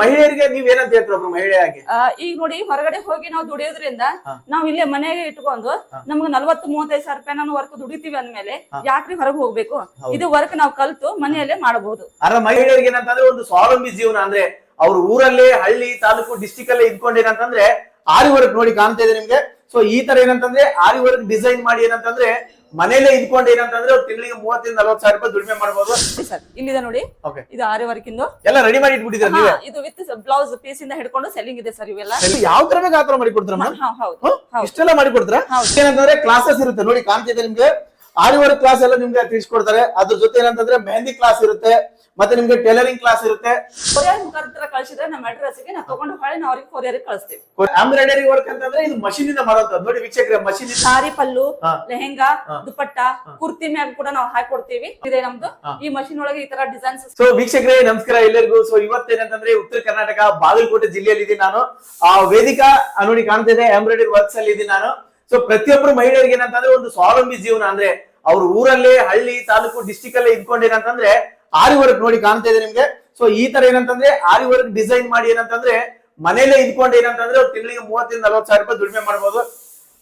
ಮಹಿಳೆಯರಿಗೆ ನೀವ್ ಏನಂತ ಹೇಳ್ತೀರ ಮಹಿಳೆಯಾಗಿ ಈಗ ನೋಡಿ ಹೊರಗಡೆ ಹೋಗಿ ನಾವು ದುಡಿಯೋದ್ರಿಂದ. ನಾವ್ ಇಲ್ಲೇ ಮನೆಗೆ ಇಟ್ಕೊಂಡು. ನಮ್ಗೆ ನಲ್ವತ್ತು ಮೂವತ್ತೈದು ಸಾವಿರ ರೂಪಾಯಿ ನಾನು ವರ್ಕ್ ದುಡಿತೀವಿ ಅಂದ್ಮೇಲೆ. ಯಾಕ್ರಿ ಹೊರಗೆ ಹೋಗ್ಬೇಕು ಇದು ವರ್ಕ್ ನಾವು ಕಲ್ತು ಮನೆಯಲ್ಲೇ ಮಾಡಬಹುದು ಅದ್ರ ಮಹಿಳೆಯರಿಗೆ ಏನಂತಂದ್ರೆ ಒಂದು ಸ್ವಾವಲಂಬಿ ಜೀವನ ಅಂದ್ರೆ ಅವ್ರ ಊರಲ್ಲೇ ಹಳ್ಳಿ ತಾಲೂಕು ಡಿಸ್ಟಿಕ್ ಅಲ್ಲೇ ಇದ್ಕೊಂಡೇನಂತಂದ್ರೆ ಆರಿ ವರ್ಕ್ ನೋಡಿ ಕಾಣ್ತಾ ಇದೆ ನಿಮ್ಗೆ ಸೊ ಈ ತರ ಏನಂತಂದ್ರೆ ಆರಿ ವರ್ಕ್ ಡಿಸೈನ್ ಮಾಡಿ ಏನಂತಂದ್ರೆ ಮನೇಲೆ ಇದ್ಕೊಂಡು ಏನಂತಂದ್ರೆ ಅವ್ರು ತಿಂಗಳಿಗೆ ಮೂವತ್ತರಿಂದ ನಲ್ವತ್ತು ಸಾವಿರ ರೂಪಾಯಿ ದುಡಿಮೆ ಮಾಡಬಹುದು ಸರ್ ಇಲ್ಲಿದೆ ನೋಡಿ. ಓಕೆ ಇದು ಆರಿ ವರ್ಕ್ ಇಂದು ಎಲ್ಲ ರೆಡಿ ಮಾಡಿ ಇಟ್ಬಿಟ್ಟಿದ್ರೆ ನೀವೇ? ಇದು ವಿತ್ ಬ್ಲೌಸ್ ಪೀಸ್ ಇಂದ ಹಿಡ್ಕೊಂಡು ಸೆಲ್ಲಿಂಗ್ ಇದೆ ಸರ್ ಇವೆಲ್ಲ. ಯಾವ ತರ ಬೇಕು ಆ ತರ ಮಾಡಿ ಕೊಡ್ತಾರ ಹಾ, ಹಾ, ಹೌದು. ಹೌದು. ಇಷ್ಟೆಲ್ಲ ಮಾಡಿ ಕೊಡ್ತಾರ? ಹೌದು. ಏನಂತಂದ್ರೆ ಕ್ಲಾಸಸ್ ಇರುತ್ತೆ. ನೋಡಿ ಕಾಣ್ತಿದೆ ನಿಮ್ಗೆ. ಆರಿ ವರ್ಕ್ ಕ್ಲಾಸ್ ಎಲ್ಲ ನಿಮ್ಗೆ ತಿಳಿಸ್ಕೊಡ್ತಾರೆ. ಅದ್ರ ಜೊತೆ ಏನಂತಂದ್ರೆ ಮೆಹಂದಿ ಕ್ಲಾಸ್ ಇರುತ್ತೆ. ಮತ್ತೆ ನಿಮ್ಗೆ ಟೈಲರಿಂಗ್ ಕ್ಲಾಸ್ ಇರುತ್ತೆ? ಕೊರಿಯರ್ ಮುಖಾಂತರ ಕಳ್ಸಿದ್ರೆ ನಮ್ಮ ಅಡ್ರೆಸ್ಗೆ ನಾವು ತಗೊಂಡು ಹೊಳೆ ನಾವು ಅವ್ರಿಗೆ ಕೊರಿಯರ್ ಕಳಿಸ್ತೀವಿ. ಎಂಬ್ರಾಯ್ಡರಿ ವರ್ಕ್ ಅಂತಂದ್ರೆ ಇದು ಮಷೀನ್ ಇಂದ ನೋಡಿ ವೀಕ್ಷಕರೇ ಮಷೀನ್ ಸಾರಿ ಪಲ್ಲು. ಲೆಹೆಂಗಾ ಹಾ. ದುಪಟ್ಟ ಕುರ್ತಿ ಮ್ಯಾಗ ಕೂಡ ನಾವು ಹಾಕೊಡ್ತೀವಿ ಇದೆ ನಮ್ದು. ಈ ಮಷಿನ್ ಒಳಗೆ ಈ ತರ ಡಿಸೈನ್ಸ್ ಸೊ ವೀಕ್ಷಕರೇ ನಮಸ್ಕಾರ ಎಲ್ಲರಿಗೂ. ಸೊ ಇವತ್ತೇನಂತಂದ್ರೆ ಉತ್ತರ ಕರ್ನಾಟಕ ಬಾಗಲಕೋಟೆ ಜಿಲ್ಲೆಯಲ್ಲಿ ಇದ್ದೀನಿ ನಾನು. ಆ ವೇದಿಕಾ ನೋಡಿ ಕಾಣ್ತಿದೆ ಎಂಬ್ರಾಯ್ಡರಿ ವರ್ಕ್ಸ್ ಅಲ್ಲಿ ಇದ್ದೀನಿ ನಾನು. ಸೊ ಪ್ರತಿಯೊಬ್ಬರು ಮಹಿಳೆಯರಿಗೆ ಏನಂತಂದ್ರೆ ಒಂದು ಸ್ವಾವಲಂಬಿ ಜೀವನ. ಅಂದ್ರೆ ಅವ್ರ ಊರಲ್ಲೇ ಹಳ್ಳಿ ತಾಲೂಕು ಡಿಸ್ಟಿಕ್ ಅಲ್ಲೇ ಇದ್ಕೊಂಡೇನಂತಂದ್ರೆ ಆರಿ ವರ್ಕ್ ನೋಡಿ ಕಾಣ್ತಾ ಇದೆ ನಿಮ್ಗೆ. ಸೊ ಈ ತರ ಏನಂತಂದ್ರೆ ಆರಿ ವರ್ಕ್ ಡಿಸೈನ್ ಮಾಡಿ ಏನಂತಂದ್ರೆ ಮನೇಲೆ ಇದ್ಕೊಂಡು ಏನಂತಂದ್ರೆ ಅವ್ರು ತಿಂಗಳಿಗೆ ಮೂವತ್ತರಿಂದ ನಲ್ವತ್ತು ಸಾವಿರ ರೂಪಾಯಿ ದುಡಿಮೆ ಮಾಡ್ಬೋದು.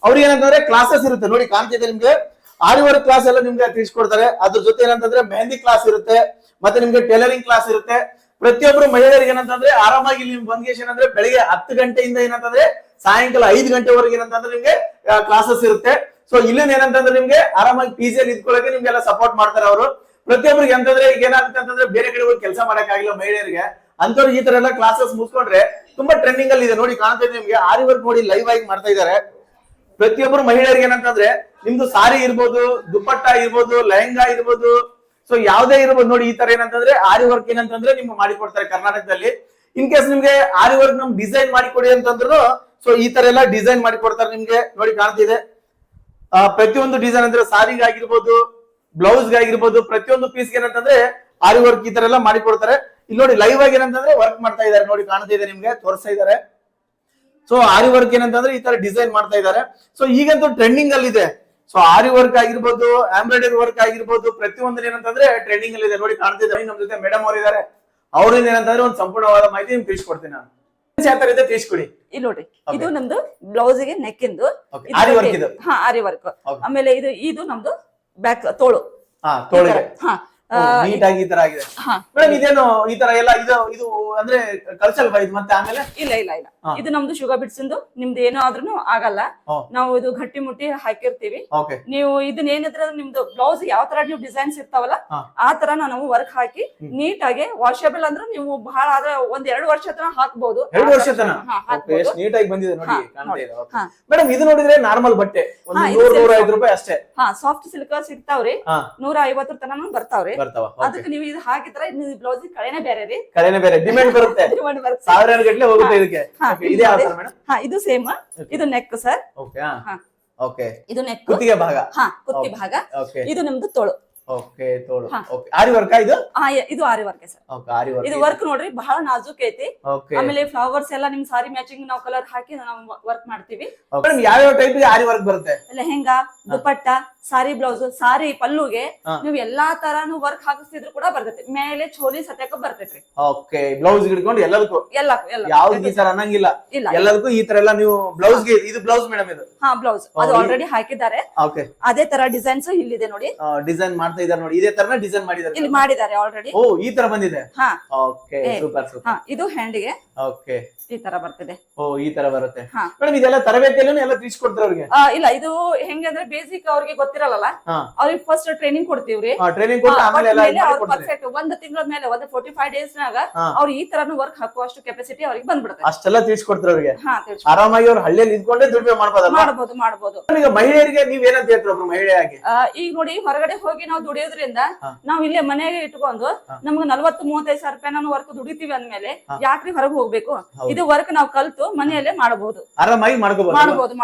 ಅವ್ರಿಗೆ ಏನಂತಂದ್ರೆ ಕ್ಲಾಸಸ್ ಇರುತ್ತೆ, ನೋಡಿ ಕಾಣ್ತಿದೆ ನಿಮ್ಗೆ. ಆರಿ ವರ್ಕ್ ಕ್ಲಾಸ್ ಎಲ್ಲ ನಿಮ್ಗೆ ತಿಳಿಸ್ಕೊಡ್ತಾರೆ. ಅದ್ರ ಜೊತೆ ಏನಂತಂದ್ರೆ ಮೆಹಂದಿ ಕ್ಲಾಸ್ ಇರುತ್ತೆ, ಮತ್ತೆ ನಿಮ್ಗೆ ಟೈಲರಿಂಗ್ ಕ್ಲಾಸ್ ಇರುತ್ತೆ. ಪ್ರತಿಯೊಬ್ಬರು ಮಹಿಳೆಯರಿಗೆ ಏನಂತಂದ್ರೆ ಆರಾಮಾಗಿ ಇಲ್ಲಿ ಬಂದ್ಗೆ ಬಂದ್ ಏನಂದ್ರೆ ಬೆಳಿಗ್ಗೆ ಹತ್ತು ಗಂಟೆಯಿಂದ ಏನಂತಂದ್ರೆ ಸಾಯಂಕಾಲ ಐದು ಗಂಟೆವರೆಗೆ ಏನಂತಂದ್ರೆ ನಿಮ್ಗೆ ಕ್ಲಾಸಸ್ ಇರುತ್ತೆ. ಸೊ ಇಲ್ಲಿನ ಏನಂತಂದ್ರೆ ನಿಮ್ಗೆ ಆರಾಮಾಗಿ ಪಿ ಜಿ ಅಲ್ಲಿ ಇದ್ಕೊಳ್ಳೋಕೆ ನಿಮ್ಗೆಲ್ಲ ಸಪೋರ್ಟ್ ಮಾಡ್ತಾರೆ ಅವರು. ಪ್ರತಿಯೊಬ್ಬರಿಗೆ ಅಂತಂದ್ರೆ ಈಗ ಏನಾಗುತ್ತೆ ಅಂತಂದ್ರೆ ಬೇರೆ ಕಡೆ ಹೋಗಿ ಕೆಲಸ ಮಾಡಕ್ಕಾಗಿಲ್ಲ ಮಹಿಳೆಯರಿಗೆ ಅಂತವ್ರಿಗೆ ಈ ತರ ಎಲ್ಲ ಕ್ಲಾಸಸ್ ಮುಗಿಸ್ಕೊಂಡ್ರೆ ತುಂಬಾ ಟ್ರೆಂಡಿಂಗ್ ಅಲ್ಲಿ ಇದೆ. ನೋಡಿ ಕಾಣ್ತಾ ಇದೆ ನಿಮ್ಗೆ ಆರಿ ವರ್ಕ್ ನೋಡಿ ಲೈವ್ ಆಗಿ ಮಾಡ್ತಾ ಇದ್ದಾರೆ. ಪ್ರತಿಯೊಬ್ಬರು ಮಹಿಳೆಯರಿಗೆ ಏನಂತಂದ್ರೆ ನಿಮ್ದು ಸಾರಿ ಇರ್ಬೋದು, ದುಪ್ಪಟ್ಟ ಇರ್ಬೋದು, ಲೆಹಂಗಾ ಇರ್ಬೋದು ಸೊ ಯಾವ್ದೇ ಇರ್ಬೋದು. ನೋಡಿ ಈ ತರ ಏನಂತಂದ್ರೆ ಆರಿ ವರ್ಕ್ ಏನಂತಂದ್ರೆ ನಿಮ್ಗೆ ಮಾಡಿಕೊಡ್ತಾರೆ ಕರ್ನಾಟಕದಲ್ಲಿ. ಇನ್ ಕೇಸ್ ನಿಮ್ಗೆ ಆರಿ ವರ್ಕ್ ನಮ್ ಡಿಸೈನ್ ಮಾಡಿ ಕೊಡಿ ಅಂತಂದ್ರು ಸೊ ಈ ತರ ಎಲ್ಲ ಡಿಸೈನ್ ಮಾಡಿ ಕೊಡ್ತಾರೆ ನಿಮ್ಗೆ. ನೋಡಿ ಕಾಣ್ತಿದೆ ಪ್ರತಿಯೊಂದು ಡಿಸೈನ್ ಅಂದ್ರೆ ಸಾರಿಗೆ ಆಗಿರ್ಬೋದು ಬ್ಲೌಸ್ ಆಗಿರ್ಬೋದು ಪ್ರತಿಯೊಂದು ಪೀಸ್ ಏನಂತಂದ್ರೆ ಆರಿ ವರ್ಕ್ ಈ ತರ ಎಲ್ಲ ಮಾಡಿ ಕೊಡ್ತಾರೆ ಇಲ್ಲಿ ನೋಡಿ ಲೈವ್ ಆಗಿ ಏನಂತಂದ್ರೆ ವರ್ಕ್ ಮಾಡ್ತಾ ಇದಾರೆ ನೋಡಿ ಕಾಣ್ತಾ ಇದೆ ನಿಮ್ಗೆ ತೋರಿಸ್ತಾ ಇದಾರೆ ಸೊ ಆರಿ ವರ್ಕ್ ಏನಂತಂದ್ರೆ ಈ ತರ ಡಿಸೈನ್ ಮಾಡ್ತಾ ಇದ್ದಾರೆ. ಸೊ ಈಗಂತೂ ಟ್ರೆಂಡಿಂಗ್ ಅಲ್ಲಿ ಇದೆ ಸೊ ಆರಿ ವರ್ಕ್ ಆಗಿರ್ಬೋದು ಎಂಬ್ರಾಯ್ಡರಿ ವರ್ಕ್ ಆಗಿರ್ಬೋದು ಪ್ರತಿಯೊಂದು ಏನಂತಂದ್ರೆ ಟ್ರೆಂಡಿಂಗ್ ಅಲ್ಲಿ ಇದೆ ನೋಡಿ ಕಾಣ್ತಿದ್ದಾರೆ ನಮ್ ಜೊತೆ ಮೇಡಮ್ ಅವರು ಇದಾರೆ ಅವ್ರಿಂದ ಏನಂತಂದ್ರೆ ಒಂದು ಸಂಪೂರ್ಣವಾದ ಮಾಹಿತಿ ನಿಮ್ಗೆ ತಿಳಿಸ್ಕೊಡ್ತೀನಿ ನಾನು. ತಿಳಿಸ್ಕೊಡಿ. ಇಲ್ಲಿ ನೋಡಿ ಇದು ನಮ್ದು ಬ್ಲೌಸ್ಗೆ ನೆಕ್ ಇಂದು. ಆರಿ. ಇದು? ಹಾ ಆರಿ ವರ್ಕ್ ಆಮೇಲೆ ಇದು ಇದು ನಮ್ದು ಬ್ಯಾಕ್ ತೋಳು ಹಾ ಈ ತೋಳಿಗೆ ತರ. ಹಾ ಆ, ನೀಟ್ ಆಗಿ ಈ ತರ ಆಗಿದೆ. ಮೇಡಮ್ ಇದೇನು ಈ ತರ ಎಲ್ಲ ಇದು ಇದು ಅಂದ್ರೆ ಕಳ್ಸಲ್ವಾ ಇದು ಮತ್ತೆ ಆಮೇಲೆ? ಇಲ್ಲ ಇಲ್ಲ ಇಲ್ಲ. ಇದು ನಮ್ದು ಶುಗರ್ ಬಿಟ್ಸ್ ನಿಮ್ದು ಏನೋ ಆದ್ರೂ ಆಗಲ್ಲ. ನಾವು ಇದು ಗಟ್ಟಿ ಮುಟ್ಟಿ ಹಾಕಿರ್ತೀವಿ. ನೀವು ಇದನ್ನ ಏನಿದ್ರೆ ನಿಮ್ದು ಬ್ಲೌಸ್ ಯಾವ ತರ ನೀವು ಡಿಸೈನ್ಸ್ ಇರ್ತಾವಲ್ಲ ಆ ತರ ನಾವು ವರ್ಕ್ ಹಾಕಿ ನೀಟ್ ಆಗಿ ವಾಷಬಲ್ ಅಂದ್ರೆ ನೀವು ಬಹಳ ಆದ್ರೆ ಒಂದ್ ಎರಡು ವರ್ಷ ತನ ಹಾಕ್ಬಹುದು ಎರಡು ವರ್ಷ ತನ ಹಾ, ಹಾಕ್ಬೋದು. ನೀಟ್ ಆಗಿ ಬಂದಿದೆ ನೋಡಿ. ಮೇಡಮ್ ಇದು. ನೋಡಿದ್ರೆ ನಾರ್ಮಲ್ ಬಟ್ಟೆ. ಒಂದು ನೂರ್ ರೂಪಾಯಿ ಅಷ್ಟೇ. ಹಾ ಸಾಫ್ಟ್ ಸಿಲ್ಕ್ ಸಿಗ್ತಾವ್ರಿ. ನೂರ ಐವತ್ತರ ತನ ಬರ್ತಾವ್ರಿ. ಬರ್ತಾವ. ಅದಕ್ಕೆ ನೀವು ಇದು ಹಾಕಿದ್ರೆ ನೀವು ಬ್ಲೌಸ್ ಕಳೆನೇ ಬೇರೆ ರೀ. ಕಳೆನೆ ಬೇರೆ. ಡಿಮ್ಯಾಂಡ್ ಬರುತ್ತೆ. ಡಿಮ್ಯಾಂಡ್ ಬರುತ್ತೆ. ಸಾವಿರಾರು ಗಟ್ಟಲೆ ಹೋಗುತ್ತೆ ಇದಕ್ಕೆ. ಇದೇ ಯಾವ. ತರ ಮೇಡಮ್? ಹಾ ಇದು ಸೇಮ್ ಇದು ನೆಕ್ ಸರ್ ಓಕೆ ಹಾ. ಓಕೆ ಇದು ನೆಕ್ ಕುತ್ತಿಗೆ ಭಾಗ. ಹಾ ಕುತ್ತಿ ಭಾಗ. ಓಕೆ ಇದು ನಿಮ್ದು ತೋಳು. ಓಕೆ ತೋಳು. ಓಕೆ ಆರಿ ವರ್ಕ್ ಇದು? ಹಾ ಇದು aari work sir. Okay aari ಇದು ವರ್ಕ್ ವರ್ಕ್ ನೋಡ್ರಿ ಬಹಳ ನಾಜೂಕ್ ಐತಿ. ಓಕೆ ಆಮೇಲೆ ಫ್ಲವರ್ಸ್ ಎಲ್ಲ ನಿಮ್ ಸಾರಿ ಮ್ಯಾಚಿಂಗ್ ನಾವು ಕಲರ್ ಹಾಕಿ ನಾವು ವರ್ಕ್ ಮಾಡ್ತೀವಿ. ಮೇಡಮ್ ಯಾವ ಯಾವ ಟೈಪ್ ಆರಿ ವರ್ಕ್ ಬರುತ್ತೆ? ಲೆಹೆಂಗಾ ದುಪಟ್ಟ ಸಾರಿ ಬ್ಲೌಸ್ ಸಾರಿ ಪಲ್ಲುಗೆ. ನೀವು ಎಲ್ಲಾ ತರಾನು ವರ್ಕ್ ಹಾಕಿಸ್ತಿದ್ರು ಕೂಡ ಬರ್ತೈತಿ. ಮೇಲೆ ಚೋಲಿ ಸತ್ಯಕ ಬರ್ತೈತ್ರಿ. ಓಕೆ ಬ್ಲೌಸ್ ಹಿಡ್ಕೊಂಡು ಎಲ್ಲದಕ್ಕೂ? ಎಲ್ಲ ಎಲ್ಲ ಯಾವ್ದು ಈ ತರ ಅನ್ನಂಗಿಲ್ಲ. ಇಲ್ಲ. ಎಲ್ಲದಕ್ಕೂ ಈ ತರ ಎಲ್ಲ ನೀವು ಬ್ಲೌಸ್ಗೆ ಇದು ಬ್ಲೌಸ್ ಮೇಡಮ್ ಇದು. ಹಾ ಬ್ಲೌಸ್ ಅದು ಆಲ್ರೆಡಿ ಹಾಕಿದ್ದಾರೆ. ಓಕೆ ಅದೇ ತರ ಡಿಸೈನ್ಸ್ ಇಲ್ಲಿದೆ ನೋಡಿ. ಡಿಸೈನ್ ಮಾಡ್ತಾ ಇದಾರೆ ನೋಡಿ. ಇದೇ ತರನೇ ಡಿಸೈನ್ ಮಾಡಿದ್ದಾರೆ ಇಲ್ಲಿ ಮಾಡಿದ್ದಾರೆ ಆಲ್ರೆಡಿ ಓ ಈ ತರ ಬಂದಿದೆ? ಹಾ. ಓಕೆ ಸೂಪರ್ ಸೂಪರ್ ಹಾ ಇದು ಹ್ಯಾಂಡಿಗೆ ಓಕೆ ಈ ತರ ಬರ್ತಿದೆ. ಓ ಈ ತರ ಬರುತ್ತೆ. ಹಾ. ಮೇಡಮ್ ಇದೆಲ್ಲ ತರಬೇತಿಯಲ್ಲೂ ಎಲ್ಲ ತಿಳಿಸ್ಕೊಡ್ತಾರೆ ಅವ್ರಿಗೆ? ಇಲ್ಲ ಇದು ಹೆಂಗೆ ಅಂದ್ರೆ ಬೇಸಿಕ್ ಅವ್ರಿಗೆ ಗೊತ್ತಿರಲ್ಲ ಅವರಿಗೆ ಫಸ್ಟ್ ಟ್ರೈನಿಂಗ್ ಕೊಡ್ತೀವ್ರಿ. ಟ್ರೈನಿಂಗ್ ಕೊಟ್ಟು ಆಮೇಲೆ ಎಲ್ಲ ಪರ್ಫೆಕ್ಟ್ ಒಂದ್ ತಿಂಗಳ ಮೇಲೆ ಒಂದು ಫೋರ್ಟಿ ಫೈವ್ ಡೇಸ್ ನಾಗ ಅವರು ಈ ತರನು ವರ್ಕ್ ಹಾಕುವಷ್ಟು ಕೆಪಾಸಿಟಿ ಅವ್ರಿಗೆ ಬಂದ್ಬಿಡುತ್ತೆ. ಅಷ್ಟೆಲ್ಲ ತಿಳಿಸ್ಕೊಡ್ತಾರೆ ಅವ್ರಿಗೆ. ಆರಾಮಾಗಿ ಅವ್ರು ಹಳ್ಳಿಯಲ್ಲಿ ಇದ್ಕೊಂಡೇ ದುಡಿಮೆ ಮಾಡ್ಬೋದು ಮಾಡ್ಬೋದು. ಮಾಡ್ಬೋದು ಈಗ ಮಹಿಳೆಯರಿಗೆ ನೀವ್ ಏನಂತ ಹೇಳ್ತೀರ ಮಹಿಳೆಯಾಗಿ? ಈಗ ನೋಡಿ ಹೊರಗಡೆ ಹೋಗಿ ನಾವು ದುಡಿಯೋದ್ರಿಂದ ನಾವ್ ಇಲ್ಲೇ ಮನೆಗೆ ಇಟ್ಕೊಂಡು. ನಮ್ಗೆ ನಲ್ವತ್ತು ಮೂವತ್ತೈದು ಸಾವಿರ ರೂಪಾಯಿ ನಾನು ವರ್ಕ್ ದುಡಿತೀವಿ ಅಂದ್ಮೇಲೆ ಯಾಕ್ರಿ ಹೊರಗೆ ಹೋಗ್ಬೇಕು? ಇದು ವರ್ಕ್ ನಾವು ಕಲ್ತು ಮನೆಯಲ್ಲೇ ಮಾಡಬಹುದು ಮಾಡ್ಬೋದು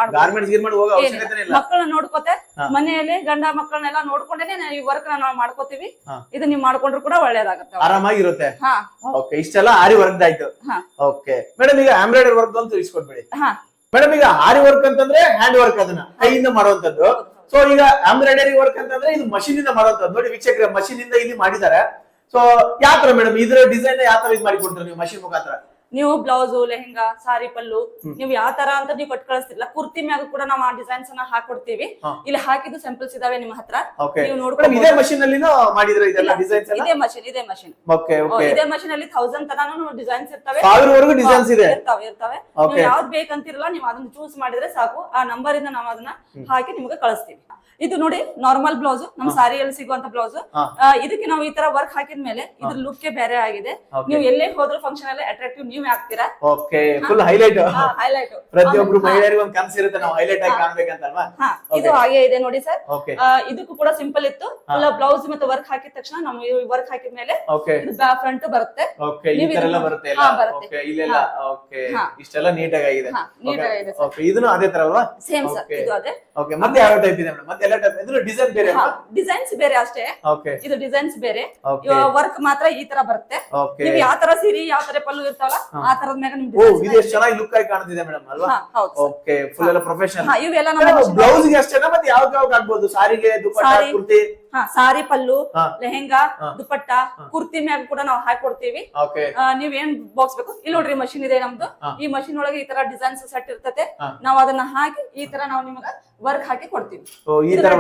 ಮಕ್ಕಳನ್ನ ನೋಡ್ಕೋತೆ. ಮನೆಯಲ್ಲಿ ಗಂಡ ಮಕ್ಕಳನ್ನೆಲ್ಲ ನೋಡ್ಕೊಂಡೇನೆ ಈ ವರ್ಕ್ ನಾವು ಮಾಡ್ಕೋತೀವಿ. ಇದು ನೀವ್ ಮಾಡ್ಕೊಂಡ್ರು ಕೂಡ ಒಳ್ಳೇದಾಗುತ್ತೆ ಆರಾಮಾಗಿರುತ್ತೆ ಇಷ್ಟೆಲ್ಲ ಆರಿ ವರ್ಕ್ ಆಯ್ತು. ಓಕೆ ಮೇಡಮ್ ಈಗ ಎಂಬ್ರಾಯ್ಡರಿ ವರ್ಕ್ ಅಂತ ತಿಳಿಸ್ಕೊಡ್ಬೇಡಿ ಹಾ. ಮೇಡಮ್ ಈಗ ಆರಿ ವರ್ಕ್ ಅಂತಂದ್ರೆ ಹ್ಯಾಂಡ್ ವರ್ಕ್ ಅದನ್ನ ಕೈಯಿಂದ ಮಾಡುವಂತದ್ದು ಸೊ ಈಗ ಎಂಬ್ರಾಯ್ಡರಿ ವರ್ಕ್ ಅಂತಂದ್ರೆ ಇದು ಮಷೀನ್ ಇಂದ ಮಾಡುವಂತದ್ದು. ನೋಡಿ ವೀಕ್ಷಕರ ಮಷೀನ್ ಇಂದ ಇಲ್ಲಿ ಮಾಡಿದ್ದಾರೆ. ಸೊ ಯಾವ ತರ ಮೇಡಮ್ ಇದ್ರ ಡಿಸೈನ್ ಯಾವ ತರ ಇದು ಮಾಡಿ ಕೊಡ್ತಾರೆ ನೀವು ಮಷೀನ್ ಮುಖಾಂತರ? ನೀವು ಬ್ಲೌಸು ಲೆಹೆಂಗಾ ಸಾರಿ ಪಲ್ಲು ನೀವು ಯಾವ ತರ ಅಂತ ನೀವು ಕೊಟ್ಟು ಕಳಿಸ್ತಿಲ್ಲ. ಕುರ್ತಿ ಮ್ಯಾಗ ಕೂಡ ನಾವು ಆ ಡಿಸೈನ್ಸ್ ಅನ್ನ ಹಾಕೊಡ್ತೀವಿ. ಇಲ್ಲಿ ಹಾಕಿದ್ದು ಸ್ಯಾಂಪಲ್ಸ್ ಇದಾವೆ ನಿಮ್ಮ ಹತ್ರ. ನೀವು ನೋಡ್ಕೊಂಡು ಇದೇ ಮಷಿನ್ ಅಲ್ಲಿನೂ ಮಾಡಿದ್ರೆ ಇದೇ ಮಷಿನ್ ಇದೇ ಮಷಿನ್ ಇದೇ ಅಲ್ಲಿ ಥೌಸಂಡ್ ತನಾನು ಡಿಸೈನ್ಸ್ ಇರ್ತವೆ. ಸಾವಿರವರೆಗೂ ಡಿಸೈನ್ಸ್ ಇದೆ. ಇರ್ತಾವೆ ಇರ್ತಾವೆ. ನೀವು ಯಾವ್ದು ಬೇಕಂತಿರಲ್ಲ ನೀವು ಅದನ್ನ ಚೂಸ್ ಮಾಡಿದ್ರೆ ಸಾಕು. ಆ ನಂಬರ್ ಇಂದ ನಾವು ಅದನ್ನ ಹಾಕಿ ನಿಮ್ಗೆ ಕಳಿಸ್ತೀವಿ. ಇದು ನೋಡಿ ನಾರ್ಮಲ್ ಬ್ಲೌಸ್ ನಮ್ ಸಾರಿಯಲ್ಲಿ ಸಿಗುವಂತ ಬ್ಲೌಸ್. ಇದಕ್ಕೆ ನಾವು ಈ ತರ ವರ್ಕ್ ಹಾಕಿದ ಮೇಲೆ ಇದ್ರ ಲುಕ್ ಬೇರೆ ಆಗಿದೆ. ನೀವು ಎಲ್ಲೇ ಹೋದ್ರು ಫಂಕ್ಷನ್ ಅಲ್ಲಿ ಅಟ್ರಾಕ್ಟಿವ್ ನೀವೇ ಆಗ್ತೀರಾ? ಓಕೆ ಫುಲ್ ಹೈಲೈಟ್ ಹೈಲೈಟ್ ಪ್ರತಿಯೊಬ್ರು ಮಹಿಳೆಯರಿಗೆ ಒಂದು ಕನಸಿರುತ್ತೆ ನಾವು ಹೈಲೈಟ್ ಆಗಿ ಕಾಣ್ಬೇಕಂತಲ್ವಾ? ಇದು ಹಾಗೆ ಇದೆ ನೋಡಿ ಸರ್ ಇದಕ್ಕೂ ಕೂಡ ಸಿಂಪಲ್ ಇತ್ತು. ಬ್ಲೌಸ್ ಮತ್ತೆ ವರ್ಕ್ ಹಾಕಿದ ತಕ್ಷಣ ನಾವು ವರ್ಕ್ ಹಾಕಿದ ಮೇಲೆ ಫ್ರಂಟ್ ಬರುತ್ತೆ. ಓಕೆ ಈ ತರ ಎಲ್ಲ ಬರುತ್ತೆ ಓಕೆ ಇಲ್ಲೆಲ್ಲ? ಓಕೆ ಇಷ್ಟೆಲ್ಲ ನೀಟಾಗಿ ಆಗಿದೆ. neat ಆಗಿದೆ ಇದನ್ನು ಅದೇ ತರ ಅಲ್ವಾ? ಸೇಮ್ ಸರ್ ಇದು ಅದೇ. ಓಕೆ ಮತ್ತೆ ಯಾವ ಟೈಪ್ ಇದೆ ಮೇಡಮ್? ಮತ್ತೆ ಎಲ್ಲ ಟೈಪ್ ಇದ್ರ ಡಿಸೈನ್ ಬೇರೆ ಡಿಸೈನ್ಸ್ ಬೇರೆ ಅಷ್ಟೇ. ಓಕೆ ಇದು ಡಿಸೈನ್ಸ್ ಬೇರೆ. ವರ್ಕ್ ಮಾತ್ರ ಈ ತರ ಬರುತ್ತೆ. ನೀವು ಯಾವ ತರ ಸೀರಿ ಯಾವ ತರ ಪಲ್ಲು ಇರ್ತಾವಲ್ಲ ಆ ತರದ ಮ್ಯಾಗ ನಿಮ್ ಓ ಇದು ಎಷ್ಟು ಚೆನ್ನಾಗಿ ಲುಕ್ ಆಗಿ ಕಾಣ್ತಿದೆ ಮೇಡಮ್ ಅಲ್ವಾ? ಓಕೆ ಫುಲ್ ಎಲ್ಲ ಪ್ರೊಫೆಷನಲ್ ಇವೆಲ್ಲ ನಮ್ಮ ಬ್ಲೌಸ್ಗೆ ಅಷ್ಟೇನಾ ಮತ್ತೆ ಯಾವ್ ಯಾವ್ದು ಆಗ್ಬೋದು ಸಾರಿಗೆ ದುಪಟ್ಟಾ. ಕುರ್ತಿ? ಹಾ ಸಾರಿ ಪಲ್ಲು. ಲೆಹೆಂಗಾ. ದುಪಟ್ಟ ಕುರ್ತಿ ಮ್ಯಾಗ ಕೂಡ ನಾವು ಹಾಕೊಡ್ತೀವಿ. ನೀವ್ ಏನ್ ಬಾಕ್ಸ್ ಬೇಕು? ಇಲ್ಲಿ ನೋಡ್ರಿ ಮಷಿನ್ ಇದೆ ನಮ್ದು. ಈ ಮಷಿನ್ ಒಳಗೆ ಈ ತರ ಡಿಸೈನ್ಸ್ ಸೆಟ್ ಇರ್ತತೆ. ನಾವ್ ಅದನ್ನ ಹಾಕಿ ಈ ತರ ನಾವು ನಿಮಗ ವರ್ಕ್ ಹಾಕಿ ಕೊಡ್ತೀವಿ.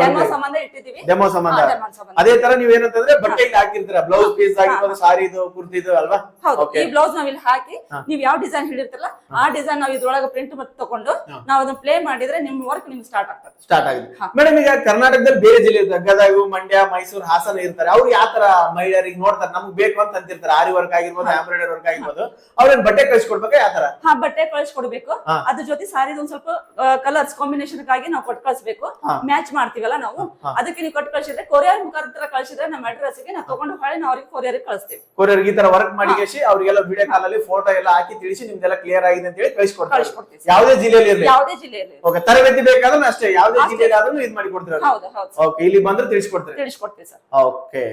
ಡೆಮೋ ಸಂಬಂಧ ಇಟ್ಟಿದೀವಿ ಡೆಮೋ ಸಂಬಂಧ. ಅದೇ ತರ ನೀವ್ ಏನಂತಂದ್ರೆ ಬಟ್ಟೆಗೆ ಹಾಕಿರ್ತೀರ? ಬ್ಲೌಸ್ ಪೀಸ್ ಆಗಿರ್ಬೋದು ಸಾರಿದು ಕುರ್ತಿದು ಅಲ್ವಾ? ಹೌದು. ಈ ಬ್ಲೌಸ್ ನಾವ್ ಇಲ್ಲಿ ಹಾಕಿ. ನೀವ್ ಯಾವ ಡಿಸೈನ್ ಹೇಳಿರ್ತಿರಲ್ಲ ಆ ಡಿಸೈನ್ ನಾವ್ ಇದ್ರೊಳಗೆ ಪ್ರಿಂಟ್ ಮತ್ತೆ ತಗೊಂಡು ನಾವ್ ಅದನ್ನ ಪ್ಲೇ ಮಾಡಿದ್ರೆ ನಿಮ್ ವರ್ಕ್ ನಿಮ್ಗೆ ಸ್ಟಾರ್ಟ್ ಆಗ್ತದೆ. ಸ್ಟಾರ್ಟ್ ಆಗಿದೆ ಹಾ. ಮೇಡಮ್ ಈಗ ಕರ್ನಾಟಕದಲ್ಲಿ ಬೇರೆ ಜಿಲ್ಲೆ ಗದಗ ಮಂಡ್ಯ ಮೈಸೂರು ಹಾಸನ ಇರ್ತಾರೆ. ಅವ್ರು ಯಾವ ತರ ಮಹಿಳೆಯರಿಗೆ ನೋಡ್ತಾರೆ? ನಮ್ಗೆ ಬೇಕು ಅಂತ ಅಂತಿರ್ತಾರೆ. ಆರಿ ವರ್ಕ್ ಆಗಿರ್ಬೋದು ಆಂಬ್ರಾಯ್ಡರಿ ವರ್ಕ್ ಆಗಿರ್ಬೋದು. ಅವ್ರೇನ್ ಬಟ್ಟೆ ಕಳ್ಸಿಕೊಡ್ಬೇಕು? ಯಾವ ತರ? ಹಾ ಬಟ್ಟೆ ಕಳಿಸ್ಕೊಡ್ಬೇಕು. ಅದ್ರ ಜೊತೆ ಸಾರಿ ಒಂದ್ ಸ್ವಲ್ಪ ಕಲರ್ಸ್ ಕಾಂಬಿನೇಷನ್ ಆಗಿ ನಾವು ಕೊಟ್ಟು ಕಳಿಸ್ಬೇಕು. ಮ್ಯಾಚ್ ಮಾಡ್ತೀವಲ್ಲ ನಾವು. ಅದಕ್ಕೆ ನೀವು ಕೊಟ್ಟು ಕಳಿಸಿದ್ರೆ ಕೊರಿಯರ್ ಮುಖಾಂತರ ಕಳಿಸಿದ್ರೆ ನಮ್ಮ ಅಡ್ರೆಸ್ಗೆ ನಾವು ತಗೊಂಡು ಹೊಳೆ ನಾವು ಅವ್ರಿಗೆ ಕೊರಿಯರ್ ಕಳಿಸ್ತೀವಿ. ಕೊರಿಯರ್ ಈ ತರ ವರ್ಕ್ ಮಾಡಿ ಅವ್ರಿಗೆಲ್ಲ ವಿಡಿಯೋ ಕಾಲ್ ಅಲ್ಲಿ ಫೋಟೋ ಎಲ್ಲ ಹಾಕಿ ತಿಳಿಸಿ ನಿಮ್ದೆಲ್ಲ ಕ್ಲಿಯರ್ ಆಗಿದೆ ಅಂತ ಹೇಳಿ ಕಳಿಸ್ಕೊಡ್ತಾರೆ ಕಳಿಸ್ಕೊಡ್ತೀವಿ. ಯಾವುದೇ ಜಿಲ್ಲೆಯಲ್ಲಿ ಇರ್ಲಿ. ಯಾವುದೇ ಜಿಲ್ಲೆಯಲ್ಲಿ ಓಕೆ ತರಬೇತಿ ಬೇಕಾದ್ರೂ ಅಷ್ಟೇ ಯಾವುದೇ. ಜಿಲ್ಲೆಯಲ್ಲಿ ಆದ್ರೂ ಇದು ಮಾಡಿ ಕೊಡ್ತೀರಾ ಹೌದು ಹೌದು. ಓಕೆ ಇಲ್ಲಿ ಬಂದ್ರೆ ತಿಳಿಸ್ಕೊಡ್ತೀರಿ ತಿಳಿಸ್ಕೊಡ್ತೀವಿ ಸರ್. ಓಕೆ.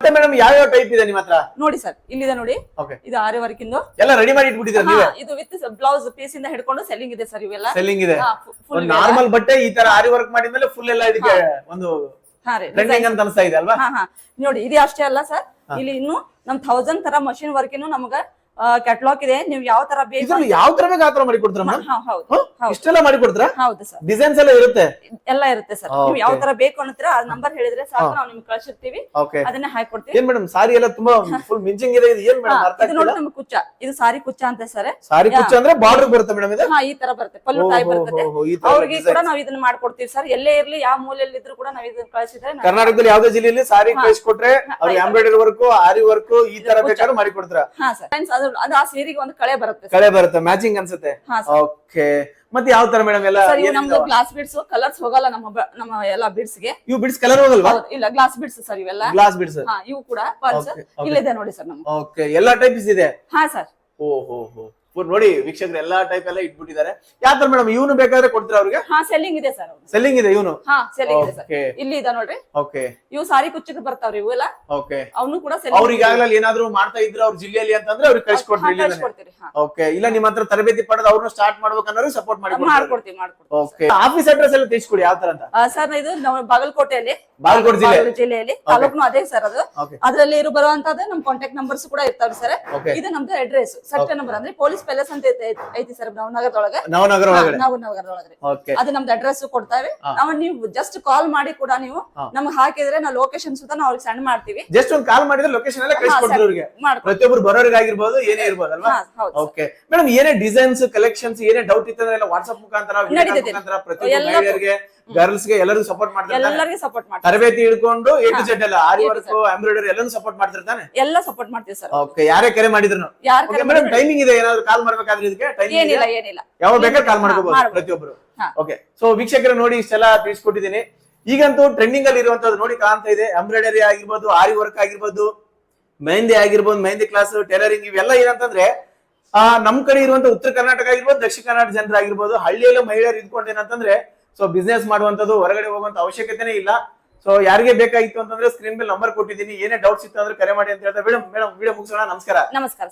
ಮತ್ತೆ ಮೇಡಮ್ ಯಾವ ಟೈಪ್ ಇದೆ ನಿಮ್ಮ ಹತ್ರ? ನೋಡಿ ಸರ್ ಇಲ್ಲಿದೆ ನೋಡಿ. ಓಕೆ. ಇದು ಆರಿ ವರ್ಕ್ ಇಂದು ಎಲ್ಲ ರೆಡಿ ಮಾಡಿ ಇಟ್ಬಿಟ್ಟಿದ್ದೀರಾ ನೀವೇ? ಇದು ವಿತ್ ಬ್ಲೌಸ್ ಪೀಸ್ ಇಂದ ಹಿಡ್ಕೊಂಡು ಸೆಲ್ಲಿಂಗ್ ಇದೆ ಸರ್ ಇವೆಲ್ಲ. ಸೆಲ್ಲಿಂಗ್ ಇದೆ. ನಾರ್ಮಲ್ ಬಟ್ಟೆ ಈ ತರ ಆರಿ ವರ್ಕ್ ಮಾಡಿದ್ಮೇಲೆ ಫುಲ್ ಎಲ್ಲ ಇದಕ್ಕೆ ಒಂದು ಟ್ರೆಂಡಿಂಗ್ ಅಂತ ಅನಿಸ್ತಾ ಇದೆ ಅಲ್ವಾ? ಹಾ ಹಾ. ನೋಡಿ ಇದು ಅಷ್ಟೇ ಅಲ್ಲ ಸರ್. ಇಲ್ಲಿ ಇನ್ನು ನಮ್ ಥೌಸಂಡ್ ತರ ಮಷಿನ್ ವರ್ಕ್ ಇನ್ನು ನಮ್ಗ ಕ್ಯಾಟ್ಲಾಗ್ ಇದೆ. ನೀವು ಯಾವ ತರ ಬೇಕು ಇದ್ರಲ್ಲಿ ಯಾವ ತರ ಬೇಕು ಆ ತರ ಮಾಡಿ ಕೊಡ್ತೀರಾ ಮೇಡಮ್ ಹಾ, ಹೌದು ಹೌದು ಇಷ್ಟೆಲ್ಲ ಮಾಡಿ ಕೊಡ್ತೀರಾ? ಹೌದು ಸರ್. ಡಿಸೈನ್ಸ್ ಎಲ್ಲ ಇರುತ್ತೆ? ಎಲ್ಲ ಇರುತ್ತೆ ಸರ್. ನೀವು ಯಾವ ತರ ಬೇಕು ಅಂತೀರಾ ಆ ನಂಬರ್ ಹೇಳಿದ್ರೆ ಸಾಕು ನಾವು ನಿಮ್ಗೆ ಕಳ್ಸಿರ್ತೀವಿ. ಓಕೆ ಹಾಕಿ ಕೊಡ್ತೀವಿ. ಏನ್ ಮೇಡಮ್ ಸಾರಿ ಎಲ್ಲ ತುಂಬಾ ಫುಲ್ ಮಿಂಚಿಂಗ್ ಇದೆ ಇದು ಏನ್ ಮೇಡಮ್ ಅರ್ಥ ಇದು ನೋಡಿ ಆಗ್ತಿಲ್ಲ? ನಮ್ಗೆ ಕುಚ್ಚ. ಇದು ಸಾರಿ ಕುಚ್ಚ ಅಂತ ಸರ್. ಸಾರಿ ಕುಚ್ಚ ಅಂದ್ರೆ ಬಾರ್ಡರ್ ಬರುತ್ತೆ ಮೇಡಮ್ ಇದು? ಹಾ ಈ ತರ ಬರುತ್ತೆ. ಪಲ್ಲು ಓ, ಟೈಪ್ ಹೋ, ಬರ್ತದೆ. ಹೋ, ಹೋ, ಈ ತರ ಅವ್ರಿಗೆ ಕೂಡ ನಾವು ಇದನ್ನ ಮಾಡ್ಕೊಡ್ತೀವಿ ಸರ್. ಎಲ್ಲೇ ಇರ್ಲಿ ಯಾವ ಮೂಲೆಯಲ್ಲಿ ಇದ್ರು ಕೂಡ ನಾವು ಇದನ್ನ ಕಳಿಸಿದ್ರೆ ನಾವ್- ಕರ್ನಾಟಕದಲ್ಲಿ ಯಾವ್ದೇ ಜಿಲ್ಲೆಯಲ್ಲಿ ಸಾರಿ ಕಳಿಸ್ಕೊಟ್ರೆ ಅವ್ರಿಗೆ ಎಂಬ್ರಾಯ್ಡರಿ ವರ್ಕ್ ಆರಿ ವರ್ಕ್ ಈ ತರ ಬೇಕಾದ್ರೂ ಮಾಡಿ ಕೊಡ್ತೀರಾ? ಹಾ ಸರ್. ಅದು ಅದು ಆ ಸೀರೆಗೆ ಒಂದು ಕಳೆ ಬರುತ್ತೆ ಕಳೆ ಬರುತ್ತೆ ಮ್ಯಾಚಿಂಗ್ ಅನ್ಸುತ್ತೆ? ಹಾ ಓಕೆ ಮತ್ತೆ ಯಾವ ತರ ಮೇಡಮ್ ಎಲ್ಲ ಸರ್ ಇವು ನಮ್ದು ಗ್ಲಾಸ್ ಬಿಡ್ಸ್ ಕಲರ್ಸ್ ಹೋಗಲ್ಲ ನಮ್ಮ ಬ- ನಮ್ಮ ಎಲ್ಲಾ ಬಿಡ್ಸ್ಗೆ. ಇವು ಬಿಡ್ಸ್ ಕಲರ್ ಹೋಗಲ್ವಾ? ಹೌದು ಇಲ್ಲ ಗ್ಲಾಸ್ ಬಿಡ್ಸ್ ಸರ್ ಇವೆಲ್ಲ. ಗ್ಲಾಸ್ ಬಿಡ್ಸ್ ಹಾ ಇವು ಕೂಡ ಪರ್ಸ್ Okay, okay. ಇಲ್ಲಿದೆ ನೋಡಿ ಸರ್ ನಮ್ಗೆ. ಓಕೆ ಎಲ್ಲಾ ಟೈಪ್ಸ್ ಇದೆ? ಹಾ ಸರ್ ಓ ಹೋ ಹೋ ನೋಡಿ ವೀಕ್ಷಕರು ಎಲ್ಲಾ ಟೈಪ್ ಎಲ್ಲ ಇಟ್ಬಿಟ್ಟಿದ್ದಾರೆ. ಯಾವ ತರ ಮೇಡಮ್ ಇವನು ಬೇಕಾದ್ರೆ ಕೊಡ್ತೀರಾ ಅವ್ರಿಗೆ? ಹಾ ಸೆಲ್ಲಿಂಗ್ ಇದೆ ಸರ್ ಸೆಲ್ಲಿಂಗ್ ಇದೆ ಇವನು? ಹಾ ಸೆಲ್ಲಿಂಗ್ ಇದೆ ಸರ್ ಇಲ್ಲಿ ಇದೆ ನೋಡ್ರಿ. ಓಕೆ ಇವು ಸಾರಿ ಕುಚ್ಚಕ್ಕೆ ಬರ್ತಾವ್ರಿ ಇವು ಎಲ್ಲ. ಓಕೆ ಅವನು ಕೂಡ ಅವ್ರು ಈಗಾಗಲೇ ಏನಾದ್ರು ಮಾಡ್ತಾ ಇದ್ರು ಅವ್ರ ಜಿಲ್ಲೆಯಲ್ಲಿ ಅಂತಂದ್ರೆ ಅವ್ರಿಗೆ ಕಳ್ಸಿಕೊಡ್ತೀರಿ ಹಾ ಓಕೆ ಇಲ್ಲ ನಿಮ್ಮ ಹತ್ರ ತರಬೇತಿ ಪಡೆದ ಅವ್ರನ್ನ ಸ್ಟಾರ್ಟ್ ಮಾಡ್ಬೇಕನ್ನೋರು ಸಪೋರ್ಟ್ ಮಾಡಿ ಮಾಡ್ಕೊಡ್ತೀವಿ ಮಾಡ್ಕೊಡ್ತೀವಿ ಓಕೆ ಆಫೀಸ್ ಅಡ್ರೆಸ್ ಎಲ್ಲ ತಿಳಿಸ್ಕೊಡಿ ಯಾವ ತರ ಅಂತ. ಸರ್ ಇದು ನಮ್ಮ ಬಾಗಲಕೋಟೆಯಲ್ಲಿ. ಬಾಗಲಕೋಟೆ ಜಿಲ್ಲೆ. ಜಿಲ್ಲೆಯಲ್ಲಿ. ತಾಲೂಕ್ನು ಅದೇ ಸರ್ ಅದು. ಅದರಲ್ಲಿ ಇರು ಬರುವಂತದ್ದು ನಮ್ ಕಾಂಟ್ಯಾಕ್ಟ್ ನಂಬರ್ಸ್ ಕೂಡ ಇರ್ತಾವ್ರಿ ಸರ್ ಇದು ನಮ್ದು ಅಡ್ರೆಸ್ ಸೆಕ್ಟರ್ ನಂಬರ್ ಅಂದ್ರೆ ಪೊಲೀಸ್ ಪ್ಯಾಲೇಸ್ ಅಂತ ಐತೆ- ಐತಿ ಸರ್ ನವನಗರದೊಳಗೆ ನವನಗರ ಒಳಗಡೆ ನಾವು ನಗರದೊಳಗ್ರಿ ಓಕೆ ಅದು ನಮ್ದು ಅಡ್ರೆಸ್ ಕೊಡ್ತಾರೆ. ಹಾ. ನಾವು ನೀವು ಜಸ್ಟ್ ಕಾಲ್ ಮಾಡಿ ಕೂಡ ನೀವು ಹಾ. ನಮ್ಗೆ ಹಾಕಿದ್ರೆ ನಾವು ಲೊಕೇಶನ್ ಸುತ್ತ ನಾವು ಅವ್ರಿಗೆ ಸೆಂಡ್ ಮಾಡ್ತೀವಿ. ಜಸ್ಟ್ ಒಂದು ಕಾಲ್ ಮಾಡಿದ್ರೆ ಲೊಕೇಶನ್ ಎಲ್ಲ ಕಳಿಸ್ಕೊಡ್ತೀವಿ ಅವ್ರಿಗೆ. ಮಾಡ್ಕೊಡ್ತೀವಿ. ಪ್ರತಿಯೊಬ್ರು ಬರೋರಿಗೆ ಆಗಿರ್ಬೋದು ಏನೇ ಇರ್ಬೋದು ಅಲ್ವಾ ಹಾ, ಹೌದು. ಓಕೆ ಮೇಡಮ್ ಏನೇ ಡಿಸೈನ್ಸ್ ಕಲೆಕ್ಷನ್ಸ್ ಏನೇ ಡೌಟ್ ಇತ್ತಂದ್ರೆ ಎಲ್ಲ ವಾಟ್ಸ್ಆಪ್ ಮುಖಾಂತರ video call ನಡೀತದೆ. ಮುಖಾಂತರ ಪ್ರತಿಯೊಬ್ಬರು ಎಲ್ಲ ಮಹಿಳೆಯರಿಗೆ ಗರ್ಲ್ಸ್ಗೆ ಎಲ್ಲರಿಗೂ ಸಪೋರ್ಟ್ ಮಾಡ್ತಾರೆ ಎಲ್ಲರಿಗೂ ಸಪೋರ್ಟ್ ಮಾಡ್ತಾರೆ ತರಬೇತಿ ಹಿಡ್ಕೊಂಡು ಎ ಟು. ಜೆಡ್ ಎಲ್ಲ ಆರಿ ವರ್ಕ್ ಎಂಬ್ರಾಯ್ಡರಿ ಎಲ್ಲಾನು ಸಪೋರ್ಟ್ ಮಾಡ್ತಿರ್ತಾನೆ ಎಲ್ಲ ಸಪೋರ್ಟ್ ಮಾಡ್ತೀವಿ ಸರ್. ಓಕೆ ಯಾರೇ ಕರೆ ಮಾಡಿದ್ರು? ಯಾರ್ ಓಕೆ ಮೇಡಮ್ ಟೈಮಿಂಗ್ ಇದೆ ಏನಾದ್ರು ಕಾಲ್ ಮಾಡ್ಬೇಕಾದ್ರೆ ಇದಕ್ಕೆ? ಟೈಮಿಂಗ್ ಏನಿಲ್ಲ ಏನಿಲ್ಲ. ಯಾವಾಗ ಬೇಕಾದ್ರೆ ಕಾಲ್ ಮಾಡ್ಕೋಬಹುದು ಪ್ರತಿಯೊಬ್ಬರು ಓಕೆ ಸೊ ವೀಕ್ಷಕರು ನೋಡಿ ಇಷ್ಟೆಲ್ಲ ತಿಳಿಸ್ಕೊಟ್ಟಿದ್ದೀನಿ. ಈಗಂತೂ ಟ್ರೆಂಡಿಂಗ್ ಅಲ್ಲಿ ಇರುವಂತದ್ದು ನೋಡಿ ಕಾಣ್ತಾ ಇದೆ. ಎಂಬ್ರಾಯ್ಡರಿ ಆಗಿರ್ಬೋದು ಆರಿ ವರ್ಕ್ ಆಗಿರ್ಬೋದು ಮೆಹಂದಿ ಆಗಿರ್ಬೋದು ಮೆಹಂದಿ ಕ್ಲಾಸ್ ಟೈಲರಿಂಗ್ ಇವೆಲ್ಲ ಏನಂತಂದ್ರೆ ಆ ನಮ್ ಕಡೆ ಇರುವಂತ ಉತ್ತರ ಕರ್ನಾಟಕ ಆಗಿರ್ಬೋದು ದಕ್ಷಿಣ ಕರ್ನಾಟಕ ಜನರಾಗಿರ್ಬೋದು ಹಳ್ಳಿಯಲ್ಲೂ ಮಹಿಳೆಯರು ಇದ್ಕೊಂಡು ಏನಂತಂದ್ರೆ ಸೊ ಬಿಸ್ನೆಸ್ ಮಾಡುವಂತದ್ದು ಹೊರಗಡೆ ಹೋಗುವಂತ ಅವಶ್ಯಕತೆನೇ ಇಲ್ಲ. ಸೊ ಯಾರಿಗೆ ಬೇಕಾಗಿತ್ತು ಅಂತಂದ್ರೆ ಸ್ಕ್ರೀನ್ ಮೇಲೆ ನಂಬರ್ ಕೊಟ್ಟಿದ್ದೀನಿ. ಏನೇ ಡೌಟ್ಸ್ ಇತ್ತು ಅಂದ್ರೆ ಕರೆ ಮಾಡಿ ಅಂತ ಹೇಳ್ತಾ ಮೇಡಮ್ ಮೇಡಮ್ ವಿಡಿಯೋ ಮುಗಿಸೋಣ. ನಮಸ್ಕಾರ. ನಮಸ್ಕಾರ